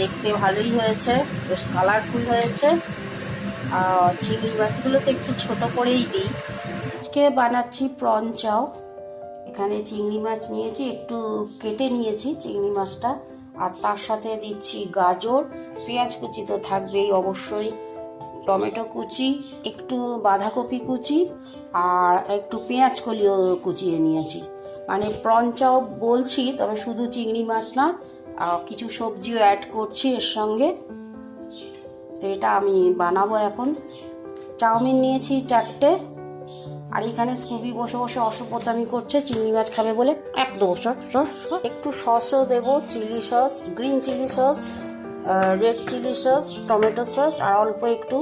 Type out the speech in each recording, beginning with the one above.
দেখতে ভালোই হয়েছে, বেশ কালারফুল হয়েছে। আর চিংড়ি মাছগুলো তো একটু ছোট করেই দিই। আজকে বানাচ্ছি প্রন চাও। এখানে চিংড়ি মাছ নিয়েছি, একটু কেটে নিয়েছি চিংড়ি মাছটা। আর তার সাথে দিচ্ছি গাজর। পেঁয়াজ কুচি তো থাকবেই অবশ্যই। টমেটো কুচি, একটু বাঁধাকপি কুচি, আর একটু পেঁয়াজ কলিও কুচিয়ে নিয়েছি। মানে প্রন চাও বলছি, তবে শুধু চিংড়ি মাছ না কিছু সবজিও অ্যাড করছি এর সঙ্গে। তো এটা আমি বানাবো এখন। চাউমিন নিয়েছি চারটে। আর এখানে স্কুবি বসে বসে অসভ্যতামি করছে, চিংড়ি মাছ খাবে বলে সর সর। একটু সসও দেবো, chili sauce, green chili sauce red chili sauce, tomato sauce, আর অল্প একটু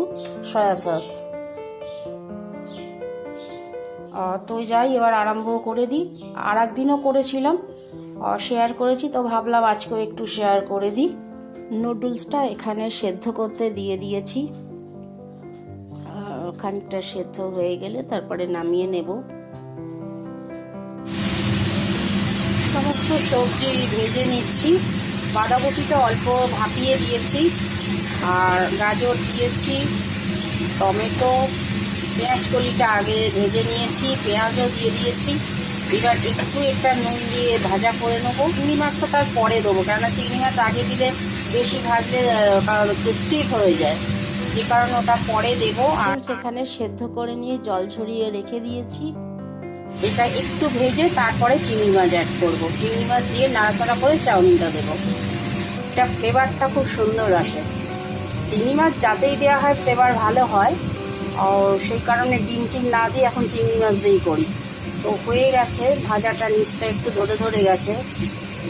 সয়া সস। তো যাই, এবার আরম্ভ করে দিই। আর একদিনও করেছিলাম। শেয়ার করেছি, তো ভাবলাম আজকেও একটু শেয়ার করে দিই। নুডলসটা এখানে সেদ্ধ করতে দিয়ে দিয়েছি। খানিকটা সেদ্ধ হয়ে গেলে তারপরে নামিয়ে নেব। সমস্ত সবজি ভেজে নিচ্ছি। বাঁধাকপিটা অল্প ভাপিয়ে দিয়েছি। আর গাজর দিয়েছি, টমেটো পেঁয়াজ কলিটা আগে ভেজে নিয়েছি, পেঁয়াজও দিয়ে দিয়েছি। এবার একটু একটা নুন দিয়ে ভাজা করে নেব। চিংড়ি মাছটা তার পরে দেবো, কেননা চিংড়ি মাছ আগে দিলে বেশি ভাজলে স্টিফ হয়ে যায়। যে কারণে ওটা পরে দেবো। আর সেখানে সেদ্ধ করে নিয়ে জল ছড়িয়ে রেখে দিয়েছি। এটা একটু ভেজে তারপরে চিংড়ি মাছ অ্যাড করব। চিংড়ি মাছ দিয়ে নাড়াচাড়া করে চাউমিনটা দেবো। এটা ফ্লেভারটা খুব সুন্দর আসে। চিংড়ি মাছ যাতেই দেওয়া হয় ফ্লেভার ভালো হয়। আর সেই কারণে ডিম টিম না দিয়ে এখন চিংড়ি মাছ দিয়েই করি। তো হয়ে গেছে, ভাজাটা নিচটা একটু ধরে ধরে গেছে,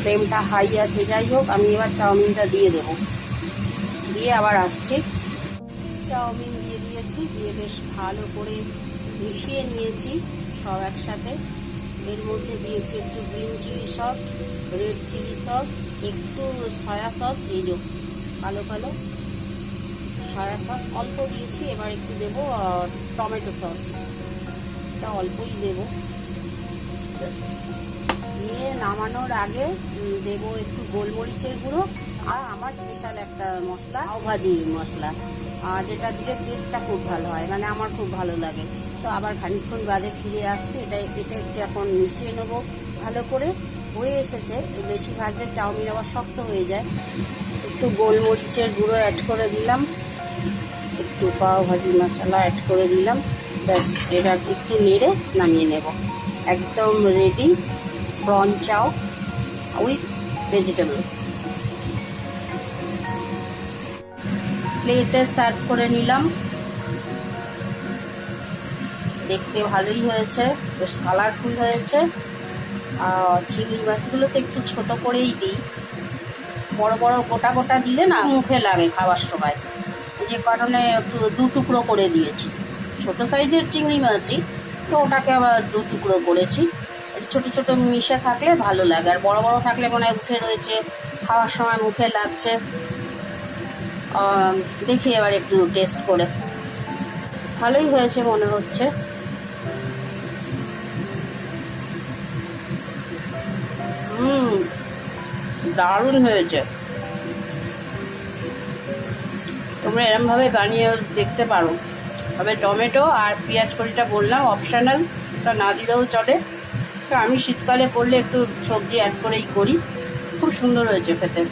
ফ্লেমটা হাই আছে, যাই হোক, আমি এবার চাউমিনটা দিয়ে দেবো। দিয়ে আবার আসছি। চাউমিন দিয়ে দিয়েছি, দিয়ে বেশ ভালো করে মিশিয়ে নিয়েছি সব একসাথে। এর মধ্যে দিয়েছি একটু green chili sauce red chili sauce একটু সয়া সস এই যে কালো কালো সয়া সস অল্প দিয়েছি, এবার একটু দেবো টমেটো সস এটা অল্পই দেবো। নিয়ে নামানোর আগে দেবো একটু গোলমরিচের গুঁড়ো আর আমার স্পেশাল একটা মশলা ভাজি মশলা। আর যেটা দিলে টেস্টটা খুব ভালো হয় মানে আমার খুব ভালো লাগে। তো আবার খানিকক্ষণ বাদে ফিরে আসছে এটা এটা একটু এখন মিশিয়ে নেব। ভালো করে হয়ে এসেছে বেশি ভাজলে চাউমিন আবার শক্ত হয়ে যায়। একটু গোলমরিচের গুঁড়ো অ্যাড করে দিলাম। একটু পাও ভাজি মশলা অ্যাড করে দিলাম। ব্যাস এটা একটু নেড়ে নামিয়ে নেব। একদম ready prawn chow with vegetable প্লেটে সার্ভ করে নিলাম। দেখতে ভালোই হয়েছে, বেশ কালারফুল হয়েছে। আর চিংড়ি মাছগুলো তো একটু ছোট করেই দিই। বড় বড় গোটা গোটা দিলে না মুখে লাগে খাওয়ার সময়। যে কারণে একটু দু টুকরো করে দিয়েছি। ছোট সাইজের চিংড়ি মাছই। তো ওটাকে আবার দু টুকরো করেছি। ছোট ছোট মিশে থাকলে ভালো লাগে। আর বড় বড় থাকলে মনে হয় উঠে রয়েছে। খাওয়ার সময় মুখে লাগছে। দেখি এবার একটু টেস্ট করে। ভালোই হয়েছে মনে হচ্ছে। হুম, দারুণ হয়েছে। তোমরা এরমভাবে বানিয়ে দেখতে পারো। তবে টমেটো আর পেঁয়াজ কড়িটা বললাম অপশানাল তা না দিলেও চলে। তো আমি শীতকালে করলে একটু সবজি অ্যাড করেই করি। খুব সুন্দর হয়েছে খেতে।